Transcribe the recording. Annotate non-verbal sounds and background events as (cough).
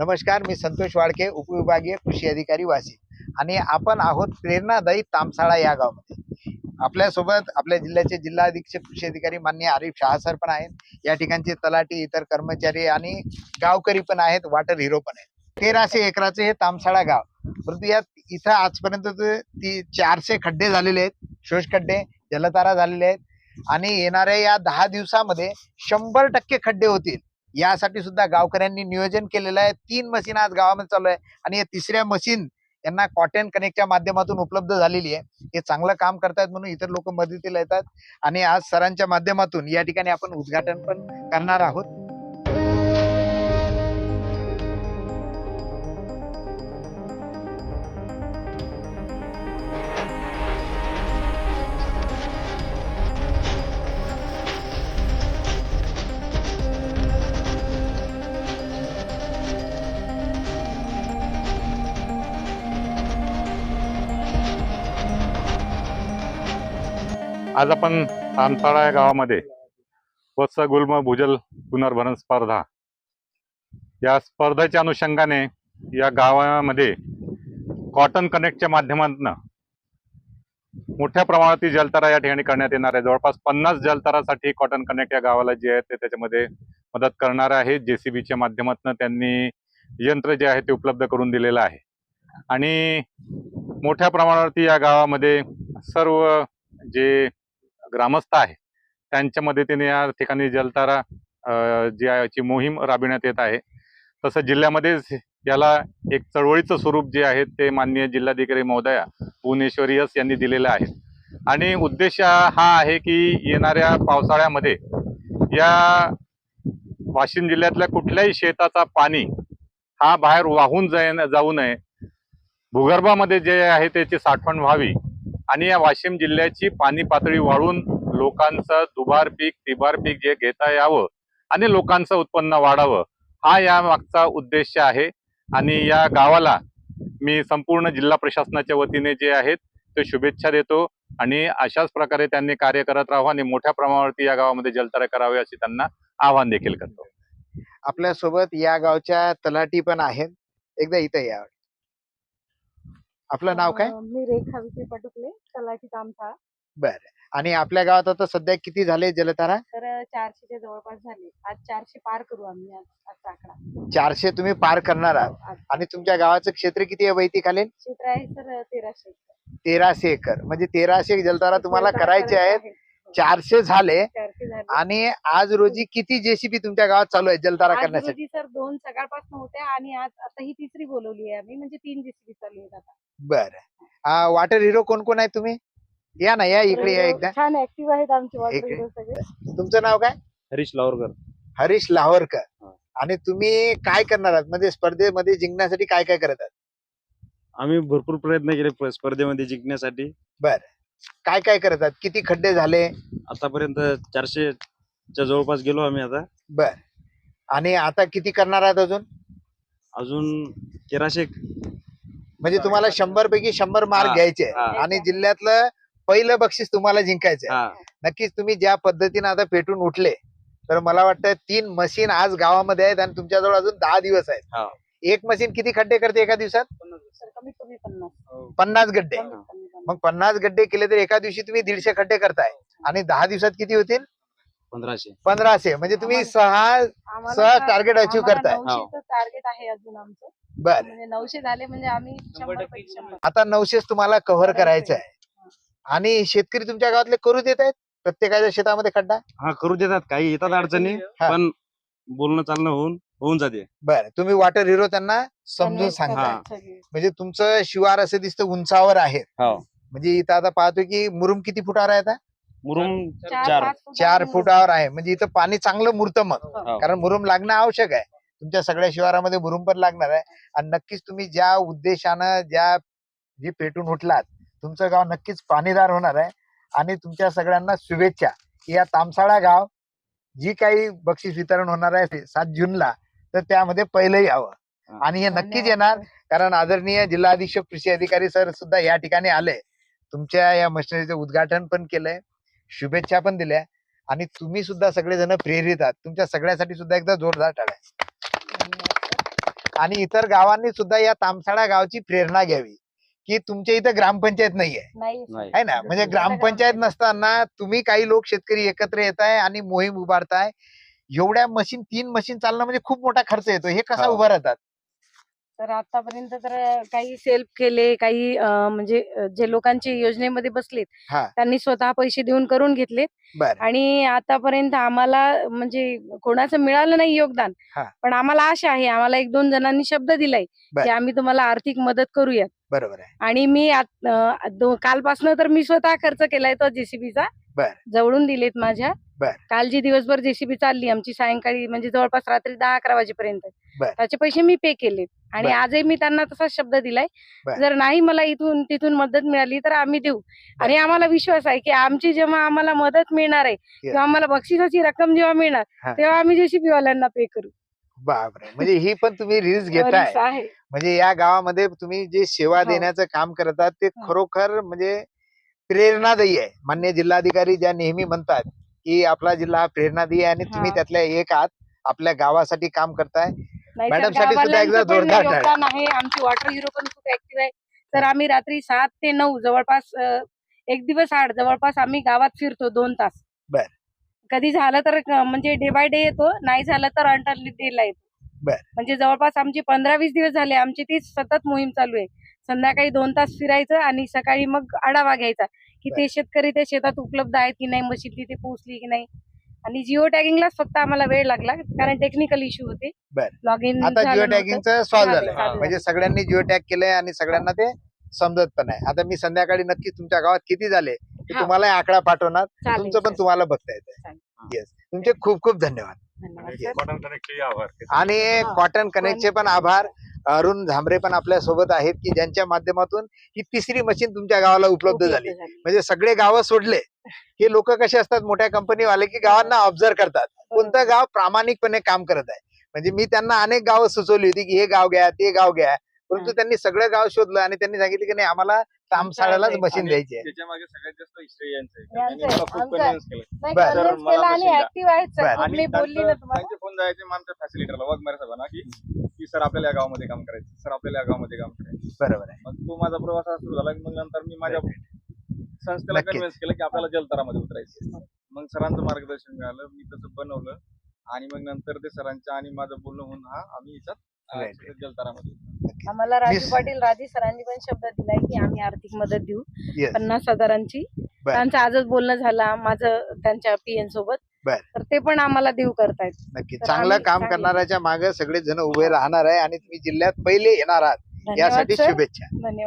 नमस्कार मी संतोष वाडके उपविभागीय कृषी अधिकारी वाशिम आणि आपण आहोत प्रेरणादायी तामसाळा या गावामध्ये. आपल्यासोबत आपल्या जिल्ह्याचे जिल्हा अधीक्षक कृषी अधिकारी मान्य आरिफ शहा सर पण आहेत. या ठिकाणचे तलाठी इतर कर्मचारी आणि गावकरी पण आहेत वॉटर हिरो पण आहेत. तेराशे एकराचे हे तामसाळा गाव. परंतु यात इथं आजपर्यंत ती चारशे खड्डे झालेले आहेत शोष खड्डे जलतारा झालेले आहेत. आणि येणाऱ्या या दहा दिवसामध्ये शंभर टक्के खड्डे होतील. यासाठी सुद्धा गावकऱ्यांनी नियोजन केलेलं आहे. तीन मशीन आज गावामध्ये चालू आहे आणि या तिसऱ्या मशीन यांना कॉटन कनेक्टच्या माध्यमातून उपलब्ध झालेली आहे. हे चांगलं काम करतायत म्हणून इतर लोक मदतीला येतात. आणि आज सरांच्या माध्यमातून या ठिकाणी आपण उद्घाटन पण करणार आहोत. आज आपण तामसाळा या गावामध्ये स्वच्छ गुल्म भूजल पुनर्भरण स्पर्धा या स्पर्धेच्या अनुषंगाने या गावामध्ये कॉटन कनेक्टच्या माध्यमातून मोठ्या प्रमाणातील जलतारा या ठिकाणी करण्यात येणार आहे. जवळपास पन्नास जलतारासाठी कॉटन कनेक्ट या गावाला जे आहे ते त्याच्यामध्ये मदत करणार आहे. बीच्या माध्यमातून त्यांनी यंत्र जे आहे ते उपलब्ध करून दिलेलं आहे. आणि मोठ्या प्रमाणावरती या गावामध्ये सर्व जे ग्रामस्थ आहे. त्यांच्या मदतीने या ठिकाणी जलतारा जी याची मोहीम राबविण्यात येत आहे. तसं जिल्ह्यामध्येच याला एक चळवळीचं स्वरूप जे आहे ते माननीय जिल्हाधिकारी महोदया भुवनेश्वरी यस यांनी दिलेलं आहे. आणि उद्देश हा आहे की येणाऱ्या पावसाळ्यामध्ये या वाशिम जिल्ह्यातल्या कुठल्याही शेताचा पाणी हा बाहेर वाहून जाय जाऊ नये. भूगर्भामध्ये जे आहे त्याची साठवण व्हावी. आणि या वाशिम जिल्ह्याची पाणी पातळी वाढून लोकांचं दुबार पीक तिबार पीक जे घेता यावं आणि लोकांचं उत्पन्न वाढावं हा या मागचा उद्देश आहे. आणि या गावाला मी संपूर्ण जिल्हा प्रशासनाच्या वतीने जे आहेत ते शुभेच्छा देतो. आणि अशाच प्रकारे त्यांनी कार्य करत राहावं आणि मोठ्या प्रमाणावरती या गावामध्ये जलतरा करावे असे त्यांना आवाहन देखील करतो. आपल्यासोबत या गावच्या तलाठी पण आहेत. एकदा इथं या. आपलं नाव काय? अं, मी रेखा विजय पटुकले तलाठी कामथा बरं. आणि आपल्या गावात आता सध्या किती झाले जलतारा? तर चारशेच्या जवळपास झाले. आज चारशे पार करू आम्ही आज आजचा आकडा. चारशे तुम्ही पार करणार आहात. आज. आणि तुमच्या गावाचं क्षेत्र किती आहे वैती खालील क्षेत्र आहे सर तेराशे तेराशे एकर. म्हणजे तेराशे जलतारा तुम्हाला करायचे करायचे आहेत. चारशे झाले. चारशे झाले. आणि आज रोजी किती जेसीबी तुमच्या गावात चालू आहे जलतारा आज करण्यासाठी? रोजी सर दोन सकाळपासून होत्या आणि आज आता ही तिसरी बोलवली आहे आम्ही. म्हणजे तीन जेसीबी चालू आहेत आता. बर. वॉटर हिरो कोण कोण आहे तुम्ही? या ना या इकडे या एकदा. छान ऍक्टिव्ह आहेत आमचे वॉटर इकडे. हिरो सगळे. तुमचं नाव काय? हरीश लावरकर. हरीश लाहोरकर. आणि तुम्ही काय करणार आहात? म्हणजे स्पर्धेमध्ये जिंकण्यासाठी काय काय करत आहात? आम्ही भरपूर प्रयत्न केले प- स्पर्धेमध्ये जिंकण्यासाठी. काय काय करत आहात? किती खड्डे झाले? आतापर्यंत चारशेच्या जवळपास गेलो आम्ही आता. बर. आणि आता किती करणार आहात अजून? अजून तेराशे म्हणजे तुम्हाला शंभर पैकी शंभर मार्क हा, घ्यायचे आहे. हा. आणि जिल्ह्यातलं पहिलं बक्षीस तुम्हाला जिंकायचं आहे. हा. नक्कीच तुम्ही ज्या पद्धतीने आता पेटून उठले तर मला वाटतं तीन मशीन आज गावामध्ये आहेत आणि तुमच्याजवळ अजून दहा दिवस आहेत. हा. एक मशीन किती खड्डे करते एका दिवसात? कमी पन्नास. पन्नास गड्डे. मग पन्नास गड्डे केले तर एका दिवशी तुम्ही दीडशे खड्डे करताय. आणि दहा दिवसात किती होतील? पंधराशे. पंधराशे. म्हणजे तुम्ही सहा सर- टार्गेट अचीव्ह करताय. टार्गेट आहे अजून आमचं. बर. म्हणजे नऊशे झाले म्हणजे आम्ही शंभर पैकी शंभर. आता नऊशेच तुम्हाला कव्हर करायचं आहे. आणि शेतकरी तुमच्या गावातले करू देत आहेत? प्रत्येकाच्या शेतामध्ये खड्डा? हा करू देतात. काही येतात अडचणी हा. पण बोलणं चालणं होऊन होऊन जाते. बर. तुम्ही वॉटर हिरो त्यांना समजून सांगा. सगळे. म्हणजे तुमचं शिवार असं दिसतं उंचावर आहे. हो. म्हणजे इथं आता पाहतो की मुरुम किती फुटावर आहे आता? मुरुम चार चार. पाच फुटावर चार मुरुम. फुटावर आहे. म्हणजे इथं पाणी चांगलं मुरतं मग. हो. कारण मुरुम लागणं आवश्यक आहे. तुमच्या सगळ्या शिवारामध्ये मुरुम पण लागणार आहे. आणि नक्कीच तुम्ही ज्या उद्देशानं ज्या जी पेटून उठलात तुमचं गाव नक्कीच पाणीदार होणार आहे. आणि तुमच्या सगळ्यांना शुभेच्छा. की या तामसाळा गाव जी काही बक्षीस वितरण होणार आहे सात जूनला तर त्यामध्ये पहिलं यावं. हा. आणि हे नक्कीच येणार. कारण आदरणीय जिल्हा अधीक्षक कृषी अधिकारी सर सुद्धा या ठिकाणी आले. तुमच्या या मशिनरीचं उद्घाटन पण केलंय शुभेच्छा पण दिल्या. आणि तुम्ही सुद्धा सगळेजण प्रेरित आहात. तुमच्या सगळ्यासाठी सुद्धा एकदा जोरदार टाळ्या. आणि इतर गावांनी सुद्धा या तामसाळा गावची प्रेरणा घ्यावी की तुमच्या इथं ग्रामपंचायत नाहीये. नाही नाही. आहे ना? म्हणजे ग्रामपंचायत नसताना तुम्ही काही लोक शेतकरी एकत्र येत आहे आणि मोहीम उभारताय. एवढ्या मशीन तीन मशीन चालणं म्हणजे खूप मोठा खर्च येतो. हे कसा हो. तर आतापर्यंत तर काही सेल्फ केले काही अं, म्हणजे अं, जे लोकांचे योजनेमध्ये बसलेत हा. त्यांनी स्वतः पैसे देऊन करून घेतलेत बर आणि आतापर्यंत आम्हाला म्हणजे कोणाचं मिळालं नाही योगदान हा. पण आम्हाला आशा आहे आम्हाला एक दोन जणांनी शब्द दिलाय बर. की आम्ही तुम्हाला आर्थिक मदत करूया बरोबर आहे आणि मी आत- अं, दो- कालपासनं तर मी स्वतः खर्च केलाय तो जेसीबीचा बर. जवळून दिलेत माझ्या बर. काल जी दिवसभर जेसीबी चालली आमची सायंकाळी म्हणजे जवळपास रात्री दहा अकरा वाजेपर्यंत बर. त्याचे पैसे मी पे केलेत आणि बर. आजही मी त्यांना तसा शब्द दिलाय बर. जर नाही मला इथून तिथून मदत मिळाली तर आम्ही देऊ आणि आम्हाला विश्वास आहे की आमची जेव्हा आम्हाला मदत मिळणार आहे किंवा आम्हाला बक्षिसाची रक्कम जेव्हा मिळणार. तेव्हा आम्ही जेसीबी वाल्यांना पे करू बापरे म्हणजे ही पण तुम्ही रिस्क (laughs) घेताय रिस्क आहे म्हणजे या गावामध्ये तुम्ही जे सेवा हो. देण्याचं काम करतात ते हो. खरोखर म्हणजे प्रेरणादायी आहे मान्य जिल्हाधिकारी ज्या नेहमी म्हणतात की आपला जिल्हा प्रेरणादायी आहे आणि तुम्ही. त्यातल्या एक आहात. आपल्या गावासाठी काम करताय. मॅडमसाठी सुद्धा एकदा जोरदार. योगदान आहे. आमची वॉटर हिरो पण खूप ऍक्टिव्ह आहे. तर आम्ही रात्री सात ते नऊ जवळपास एक दिवस आड जवळपास आम्ही गावात फिरतो दोन तास. बर. कधी झालं तर म्हणजे डे बाय डे येतो. नाही झालं तर अल्टरनेट डे ला येतो. बर. म्हणजे जवळपास आमची पंधरा वीस दिवस झाले. आमची ती सतत मोहीम चालू आहे. संध्याकाळी दोन तास फिरायचं आणि सकाळी मग आढावा घ्यायचा. की ते शेतकरी त्या शेतात उपलब्ध आहेत की नाही मशीन तिथे पोहोचली की नाही. आणि जिओ टॅगिंगलाच फक्त आम्हाला वेळ लागला कारण टेक्निकल इश्यू होते. बर. लॉग इन आता जिओ टॅगिंगचं सॉल्व्ह झालंय. म्हणजे सगळ्यांनी जिओ टॅग केलंय आणि सगळ्यांना ते समजत पण आहे. आता मी संध्याकाळी नक्की तुमच्या गावात किती झाले ते. तुम्हाला आकडा पाठवणार. तुमचं पण. तुम्हाला बघता येतं. येस तुमचे खूप खूप धन्यवाद. आणि. कॉटन कनेक्टचे पण आभार. अरुण झांबरे पण आपल्यासोबत आहेत की ज्यांच्या माध्यमातून ही तिसरी मशीन तुमच्या गावाला उपलब्ध झाली. म्हणजे सगळे गावं सोडले. हे लोक कसे असतात? मोठ्या कंपनीवाले की गावांना ऑब्झर्व करतात. कोणतं गाव प्रामाणिकपणे काम करत आहे? म्हणजे मी त्यांना अनेक गावं सुचवली होती की हे गाव घ्या ते गाव घ्या. परंतु. त्यांनी सगळं गाव शोधलं आणि त्यांनी सांगितलं की नाही आम्हाला तामसाळ्यालाच. मशीन द्यायची आहे. की सर आपल्याला या गावामध्ये काम करायचं सर आपल्याला या गावामध्ये काम करायचं बरोबर आहे मग तो माझा प्रवास असा सुरू झाला की मग नंतर मी माझ्या संस्थेला नक्कीच. कन्व्हिन्स केलं की आपल्याला जलतारामध्ये उतरायचं मग सरांचं मार्गदर्शन मिळालं मी तसं बनवलं आणि मग नंतर ते सरांच्या आणि माझं बोलणं होऊन हा आम्ही याच्यात अं, Right, right. जलतारामध्ये. आम्हाला राजू पाटील राजे सरांनी पण शब्द दिलाय की आम्ही आर्थिक मदत देऊ. पन्नास हजारांची बर. त्यांचं आजच बोलणं झालं माझं त्यांच्या पीएन सोबत बर. तर ते पण आम्हाला देऊ करतायत. नक्की. तर चांगलं आम्ही काम चांगलं- करणाऱ्याच्या मागे सगळे जण उभे राहणार आहे आणि तुम्ही जिल्ह्यात पहिले येणार आहात. धन्यवाद यासाठी सर शुभेच्छा. धन्यवाद.